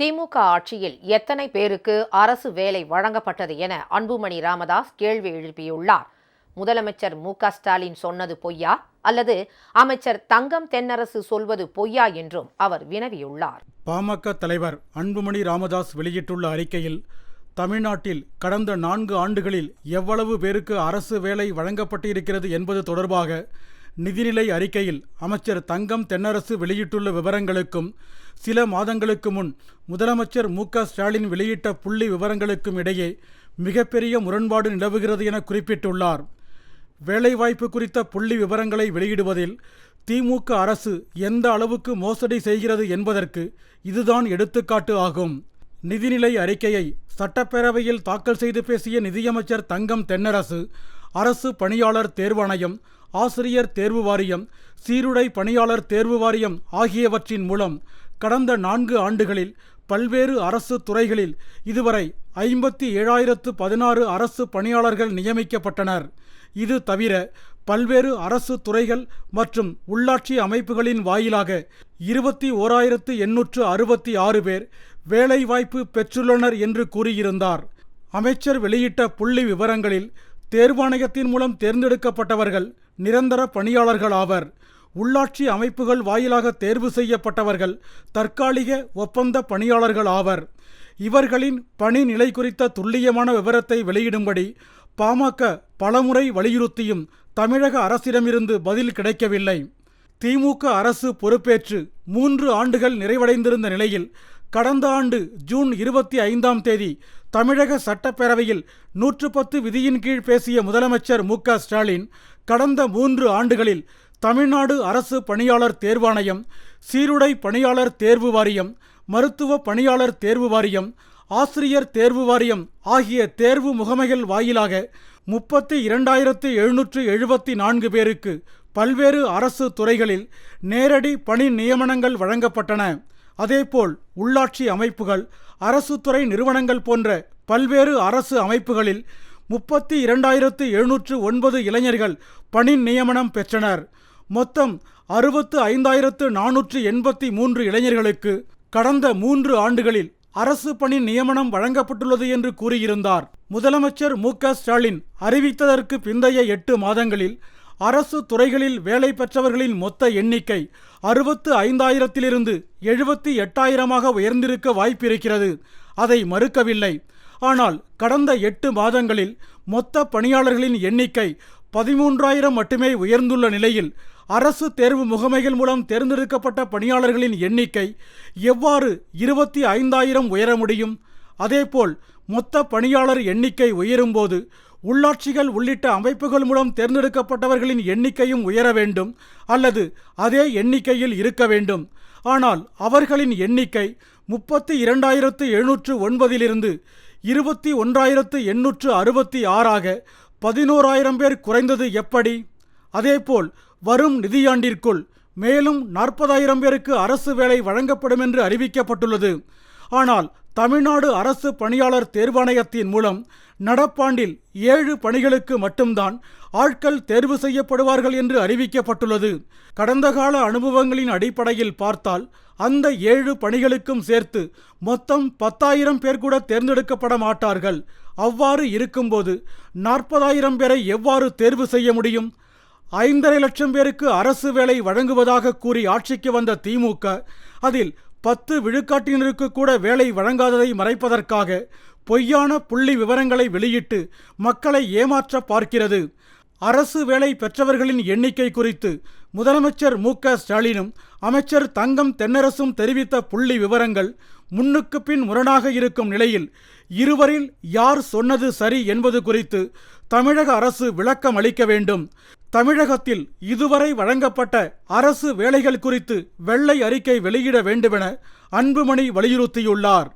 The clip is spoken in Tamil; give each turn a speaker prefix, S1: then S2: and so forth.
S1: திமுக ஆட்சியில் எத்தனை பேருக்கு அரசு வேலை வழங்கப்பட்டது என அன்புமணி ராமதாஸ் கேள்வி எழுப்பியுள்ளார். முதலமைச்சர் மு க ஸ்டாலின் சொன்னது பொய்யா? அல்லது அமைச்சர் தங்கம் தென்னரசு சொல்வது பொய்யா என்றும் அவர் வினவியுள்ளார்.
S2: பாமக தலைவர் அன்புமணி ராமதாஸ் வெளியிட்டுள்ள அறிக்கையில் தமிழ்நாட்டில் கடந்த நான்கு ஆண்டுகளில் எவ்வளவு பேருக்கு அரசு வேலை வழங்கப்பட்டிருக்கிறது என்பது தொடர்பாக நிதிநிலை அறிக்கையில் அமைச்சர் தங்கம் தென்னரசு வெளியிட்டுள்ள விவரங்களுக்கும் சில மாதங்களுக்கு முன் முதலமைச்சர் மு ஸ்டாலின் வெளியிட்ட புள்ளி விவரங்களுக்கும் இடையே மிகப்பெரிய முரண்பாடு நிலவுகிறது என குறிப்பிட்டுள்ளார். வேலைவாய்ப்பு குறித்த புள்ளி விவரங்களை வெளியிடுவதில் திமுக அரசு எந்த அளவுக்கு மோசடி செய்கிறது என்பதற்கு இதுதான் எடுத்துக்காட்டு ஆகும். நிதிநிலை அறிக்கையை சட்டப்பேரவையில் தாக்கல் செய்து பேசிய நிதியமைச்சர் தங்கம் தென்னரசு அரசு பணியாளர் தேர்வாணையம் ஆசிரியர் தேர்வு வாரியம் சீருடை பணியாளர் தேர்வு வாரியம் ஆகியவற்றின் மூலம் கடந்த நான்கு ஆண்டுகளில் பல்வேறு அரசு துறைகளில் இதுவரை ஐம்பத்தி ஏழாயிரத்து பதினாறு அரசு பணியாளர்கள் நியமிக்கப்பட்டனர். இது தவிர பல்வேறு அரசு துறைகள் மற்றும் உள்ளாட்சி அமைப்புகளின் வாயிலாக இருபத்தி ஓராயிரத்து எண்ணூற்று அறுபத்தி ஆறு பேர் வேலைவாய்ப்பு பெற்றுள்ளனர் என்று கூறியிருந்தார். அமைச்சர் வெளியிட்ட புள்ளி விவரங்களில் தேர்வாணையத்தின் மூலம் தேர்ந்தெடுக்கப்பட்டவர்கள் நிரந்தர பணியாளர்கள் ஆவர். உள்ளாட்சி அமைப்புகள் வாயிலாக தேர்வு செய்யப்பட்டவர்கள் தற்காலிக ஒப்பந்த பணியாளர்கள் ஆவர். இவர்களின் பணி நிலை குறித்த துல்லியமான விவரத்தை வெளியிடும்படி பாமக பலமுறை வலியுறுத்தியும் தமிழக அரசிடமிருந்து பதில் கிடைக்கவில்லை. திமுக அரசு பொறுப்பேற்று மூன்று ஆண்டுகள் நிறைவடைந்திருந்த நிலையில் கடந்த ஆண்டு ஜூன் இருபத்தி ஐந்தாம் தேதி தமிழக சட்டப்பேரவையில் நூற்று பத்து விதியின் கீழ் பேசிய முதலமைச்சர் மு க ஸ்டாலின் கடந்த மூன்று ஆண்டுகளில் தமிழ்நாடு அரசு பணியாளர் தேர்வாணையம் சீருடை பணியாளர் தேர்வு வாரியம் மருத்துவ பணியாளர் தேர்வு வாரியம் ஆசிரியர் தேர்வு வாரியம் ஆகிய தேர்வு முகமைகள் வாயிலாக முப்பத்தி இரண்டாயிரத்து எழுநூற்று எழுபத்தி நான்கு பேருக்கு பல்வேறு அரசு துறைகளில் நேரடி பணி நியமனங்கள் வழங்கப்பட்டன. அதேபோல் உள்ளாட்சி அமைப்புகள் அரசு துறை நிறுவனங்கள் போன்ற பல்வேறு அரசு அமைப்புகளில் முப்பத்தி இரண்டாயிரத்து எழுநூற்று ஒன்பது இளைஞர்கள் பணி நியமனம் பெற்றனர். மொத்தம் அறுபத்து ஐந்தாயிரத்து நானூற்று எண்பத்தி மூன்று இளைஞர்களுக்கு கடந்த மூன்று ஆண்டுகளில் அரசு பணி நியமனம் வழங்கப்பட்டுள்ளது என்று கூறியிருந்தார். முதலமைச்சர் மு க ஸ்டாலின் அறிவித்ததற்கு பிந்தைய எட்டு மாதங்களில் அரசு துறைகளில் வேலை பெற்றவர்களின் மொத்த எண்ணிக்கை அறுபத்து ஐந்தாயிரத்திலிருந்து எழுபத்தி எட்டாயிரமாக உயர்ந்திருக்க வாய்ப்பிருக்கிறது. அதை மறுக்கவில்லை. ஆனால் கடந்த எட்டு மாதங்களில் மொத்த பணியாளர்களின் எண்ணிக்கை பதிமூன்றாயிரம் மட்டுமே உயர்ந்துள்ள நிலையில் அரசு தேர்வு முகமைகள் மூலம் தேர்ந்தெடுக்கப்பட்ட பணியாளர்களின் எண்ணிக்கை எவ்வாறு இருபத்தி ஐந்தாயிரம் உயர முடியும்? அதேபோல் மொத்த பணியாளர் எண்ணிக்கை உயரும்போது உள்ளாட்சிகள் உள்ளிட்ட அமைப்புகள் மூலம் தேர்ந்தெடுக்கப்பட்டவர்களின் எண்ணிக்கையும் உயர வேண்டும் அல்லது அதே எண்ணிக்கையில் இருக்க வேண்டும். ஆனால் அவர்களின் எண்ணிக்கை முப்பத்தி இரண்டாயிரத்து எழுநூற்று ஒன்பதிலிருந்து இருபத்தி ஒன்றாயிரத்து எண்ணூற்று அறுபத்தி ஆறாக பதினோராயிரம் பேர் குறைந்தது எப்படி? அதேபோல் வரும் நிதியாண்டிற்குள் மேலும் நாற்பதாயிரம் பேருக்கு அரசு வேலை வழங்கப்படும் என்று அறிவிக்கப்பட்டுள்ளது. ஆனால் தமிழ்நாடு அரசு பணியாளர் தேர்வாணையத்தின் மூலம் நடப்பாண்டில் ஏழு பணிகளுக்கு மட்டும்தான் ஆட்கள் தேர்வு செய்யப்படுவார்கள் என்று அறிவிக்கப்பட்டுள்ளது. கடந்த கால அனுபவங்களின் அடிப்படையில் பார்த்தால் அந்த ஏழு பணிகளுக்கும் சேர்த்து மொத்தம் பத்தாயிரம் பேர் கூட தேர்ந்தெடுக்கப்பட மாட்டார்கள். அவ்வாறு இருக்கும்போது நாற்பதாயிரம் பேரை எவ்வாறு தேர்வு செய்ய முடியும்? ஐந்தரை லட்சம் பேருக்கு அரசு வேலை வழங்குவதாக கூறி ஆட்சிக்கு வந்த திமுக அதில் பத்து விழுக்காட்டினருக்கு கூட வேலை வழங்காததை மறைப்பதற்காக பொய்யான புள்ளி விவரங்களை வெளியிட்டு மக்களை ஏமாற்ற பார்க்கிறது. அரசு வேலை பெற்றவர்களின் எண்ணிக்கை குறித்து முதலமைச்சர் மு க ஸ்டாலினும் அமைச்சர் தங்கம் தென்னரசும் தெரிவித்த புள்ளி விவரங்கள் முன்னுக்கு பின் முரணாக இருக்கும் நிலையில் இருவரில் யார் சொன்னது சரி என்பது குறித்து தமிழக அரசு விளக்கம் அளிக்க வேண்டும். தமிழகத்தில் இதுவரை வழங்கப்பட்ட அரசு வேலைகள் குறித்து வெள்ளை அறிக்கை வெளியிட வேண்டுமென அன்புமணி வலியுறுத்தியுள்ளார்.